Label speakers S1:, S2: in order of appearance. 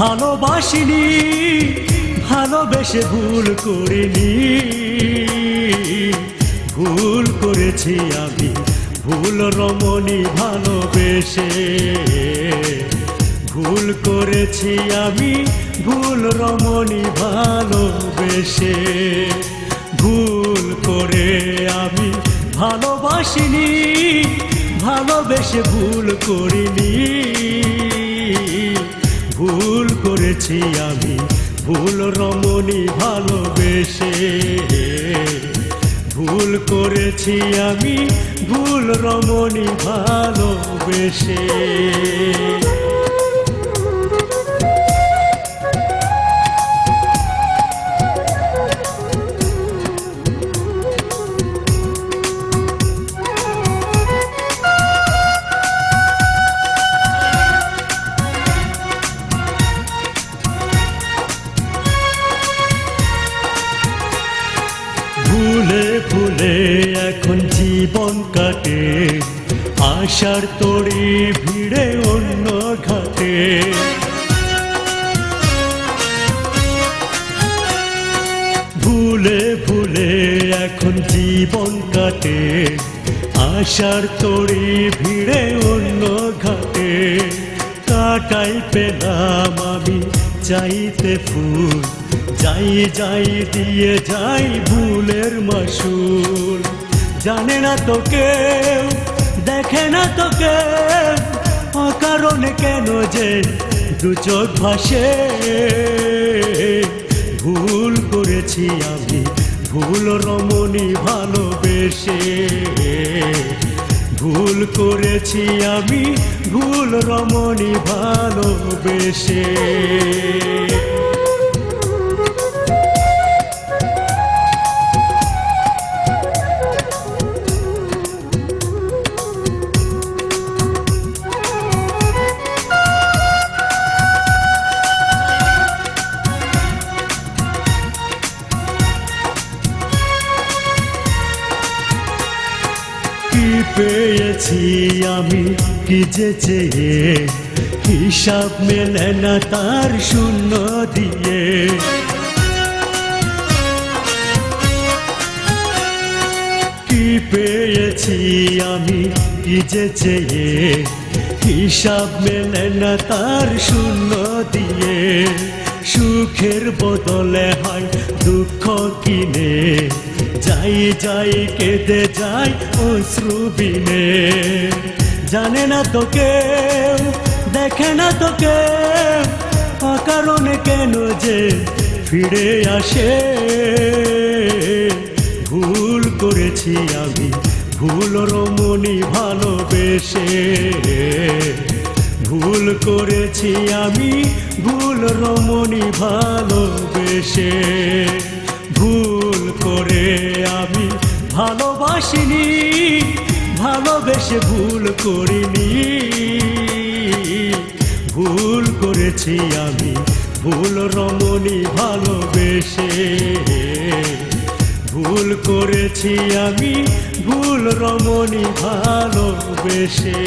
S1: ভালোবাসিনি, ভালোবেসে ভুল করিনি। ভুল করেছি আমি, ভুল রমণী ভালোবেসে। ভুল করেছি আমি, ভুল রমণী ভালোবেসে। ভুল করে আমি ভালোবাসিনি, ভালোবেসে ভুল করিনি। ভুল করেছি আমি ভুল রমণী ভালোবেসে। ভুল করেছি আমি ভুল রমণী ভালোবেসে। জীবন কাটে, আশার তরি ভিড়ে অন্য ঘাটে। ভুলে ভুলে এখন জীবন কাটে, আশার তরি ভিড়ে অন্য ঘাটে। কাটাই পেলাম আমি চাইতে ফুল, যাই যাই, দিয়ে যাই ভুলের মাসুল। জানে না তো কেউ, দেখে না তো কেউ, অকারণে কেন যে দু চোখ ভাসে। ভুল করেছি আমি, ভুল রমণী ভালোবেসে। ভুল করেছি আমি, ভুল রমণী ভালোবেসে। পেয়েছি আমি কি যে চেয়ে? হিসাব মেলে না তার শূন্য দিয়ে। কি পেয়েছি আমি কি যে চেয়ে? হিসাব মেলে না তার শূন্য দিয়ে। সুখের বদলে হয় দুঃখ কিনে। যাই যাই, কেঁদে যাই অশ্রু বিনে। জানে না তোকে দেখে না তোকে অকারণে কেন যে ফিরে আসে। ভুল করেছি আমি, ভুল রমণী ভালোবেসে। ভুল করেছি আমি, ভুল রমণী ভালোবেসে। ভুল করে আমি ভালোবাসিনি, ভালোবেসে ভুল করিনি। ভুল করেছি আমি, ভুল রমণী ভালোবেসে। ভুল করেছি আমি, ভুল রমণী ভালোবেসে।